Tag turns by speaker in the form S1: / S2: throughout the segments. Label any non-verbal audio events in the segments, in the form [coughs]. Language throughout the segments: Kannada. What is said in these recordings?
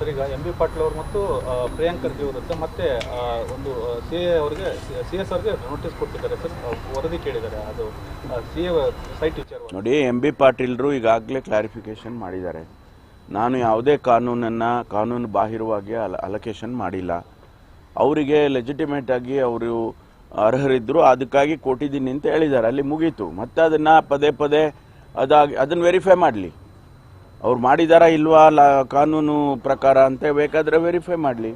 S1: ಸರ್, ಈಗ ಎಂ ಬಿ ಪಾಟೀಲ್ ಅವರು ಮತ್ತು ಪ್ರಿಯಾಂಕರ್ ಪ್ರಿಯಾಂಕ್ ಖರ್ಗೆ ವಿರುದ್ಧ ಮತ್ತೆ ಒಂದು ಸಿ ಎ ಅವರಿಗೆ, ಸಿ ಎಸ್ ಅವ್ರಿಗೆ ನೋಟಿಸ್ ಕೊಟ್ಟಿದ್ದಾರೆ ಸರ್ ವರದಿ ಕೇಳಿದ್ದಾರೆ, ಅದು ಸಿ ಎ ಸೈಟ್ ವಿಚಾರ
S2: ನೋಡಿ ಎಂ ಬಿ ಪಾಟೀಲ್ರು ಈಗಾಗಲೇ ಕ್ಲಾರಿಫಿಕೇಶನ್ ಮಾಡಿದ್ದಾರೆ. ನಾನು ಯಾವುದೇ ಕಾನೂನನ್ನು, ಕಾನೂನು ಬಾಹಿರವಾಗಿ ಅಲ ಅಲೊಕೇಶನ್ ಮಾಡಿಲ್ಲ. ಅವರಿಗೆ ಲೆಜಿಟಿಮೇಟ್ ಆಗಿ ಅವರು ಅರ್ಹರಿದ್ದರು ಅದಕ್ಕಾಗಿ ಕೊಟ್ಟಿದ್ದೀನಿ ಅಂತ ಹೇಳಿದ್ದಾರೆ. ಅಲ್ಲಿ ಮುಗೀತು. ಮತ್ತೆ ಅದನ್ನು ಪದೇ ಪದೇ ಅದಾಗಿ, ಅದನ್ನು ವೆರಿಫೈ ಮಾಡಲಿ. ಅವ್ರು ಮಾಡಿದಾರಾ ಇಲ್ವಾ ಲ ಕಾನೂನು ಪ್ರಕಾರ ಅಂತ ಬೇಕಾದರೆ ವೆರಿಫೈ ಮಾಡಲಿ.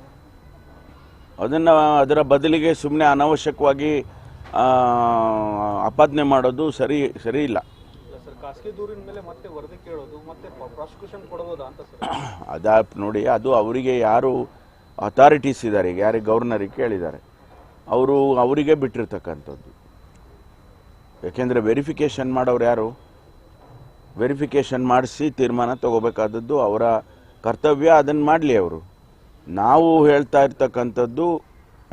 S2: ಅದನ್ನು ಅದರ ಬದಲಿಗೆ ಸುಮ್ಮನೆ ಅನಾವಶ್ಯಕವಾಗಿ ಆಪಾದನೆ ಮಾಡೋದು ಸರಿ ಸರಿ ಇಲ್ಲ. [coughs] ಅದ ನೋಡಿ ಅದು ಅವರಿಗೆ ಯಾರು ಅಥಾರಿಟೀಸ್ ಇದ್ದಾರೆ ಈಗ ಯಾರಿಗೆ ಗವರ್ನರಿಗೆ ಕೇಳಿದ್ದಾರೆ ಅವರು ಅವರಿಗೆ ಬಿಟ್ಟಿರ್ತಕ್ಕಂಥದ್ದು. ಯಾಕೆಂದರೆ ವೆರಿಫಿಕೇಷನ್ ಮಾಡೋರು ಯಾರು? ವೆರಿಫಿಕೇಷನ್ ಮಾಡಿಸಿ ತೀರ್ಮಾನ ತಗೋಬೇಕಾದದ್ದು ಅವರ ಕರ್ತವ್ಯ, ಅದನ್ನು ಮಾಡಲಿ ಅವರು. ನಾವು ಹೇಳ್ತಾ ಇರ್ತಕ್ಕಂಥದ್ದು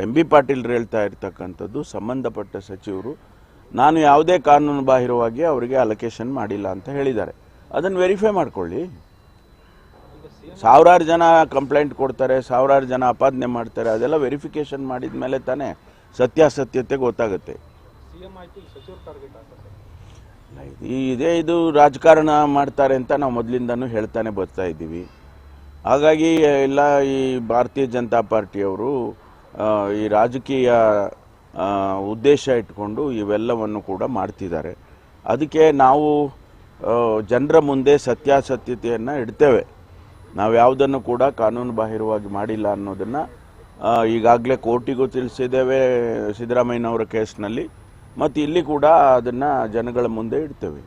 S2: ಎಂ ಬಿ ಪಾಟೀಲ್ರು ಹೇಳ್ತಾ ಇರ್ತಕ್ಕಂಥದ್ದು ಸಂಬಂಧಪಟ್ಟ ಸಚಿವರು. ನಾನು ಯಾವುದೇ ಕಾನೂನು ಬಾಹಿರವಾಗಿ ಅವರಿಗೆ ಅಲೊಕೇಶನ್ ಮಾಡಿಲ್ಲ ಅಂತ ಹೇಳಿದ್ದಾರೆ. ಅದನ್ನು ವೆರಿಫೈ ಮಾಡಿಕೊಳ್ಳಿ. ಸಾವಿರಾರು ಜನ ಕಂಪ್ಲೇಂಟ್ ಕೊಡ್ತಾರೆ, ಸಾವಿರಾರು ಜನ ಆಪಾದನೆ ಮಾಡ್ತಾರೆ, ಅದೆಲ್ಲ ವೆರಿಫಿಕೇಶನ್ ಮಾಡಿದ ಮೇಲೆ ತಾನೇ ಸತ್ಯಾಸತ್ಯತೆ ಗೊತ್ತಾಗುತ್ತೆ. ಇದೇ ಇದು ರಾಜಕಾರಣ ಮಾಡ್ತಾರೆ ಅಂತ ನಾವು ಮೊದಲಿಂದನೂ ಹೇಳ್ತಾನೆ ಬರ್ತಾ ಇದ್ದೀವಿ. ಹಾಗಾಗಿ ಎಲ್ಲ ಈ ಭಾರತೀಯ ಜನತಾ ಪಾರ್ಟಿಯವರು ಈ ರಾಜಕೀಯ ಉದ್ದೇಶ ಇಟ್ಕೊಂಡು ಇವೆಲ್ಲವನ್ನು ಕೂಡ ಮಾಡ್ತಿದ್ದಾರೆ. ಅದಕ್ಕೆ ನಾವು ಜನರ ಮುಂದೆ ಸತ್ಯಾಸತ್ಯತೆಯನ್ನು ಇಡ್ತೇವೆ. ನಾವು ಯಾವುದನ್ನು ಕೂಡ ಕಾನೂನು ಬಾಹಿರವಾಗಿ ಮಾಡಿಲ್ಲ ಅನ್ನೋದನ್ನು ಈಗಾಗಲೇ ಕೋರ್ಟಿಗೂ ತಿಳಿಸಿದ್ದೇವೆ ಸಿದ್ದರಾಮಯ್ಯನವರ ಕೇಸ್ನಲ್ಲಿ. ಮತ್ತು ಇಲ್ಲಿ ಕೂಡ ಅದನ್ನು ಜನಗಳ ಮುಂದೆ ಇಡ್ತೇವೆ.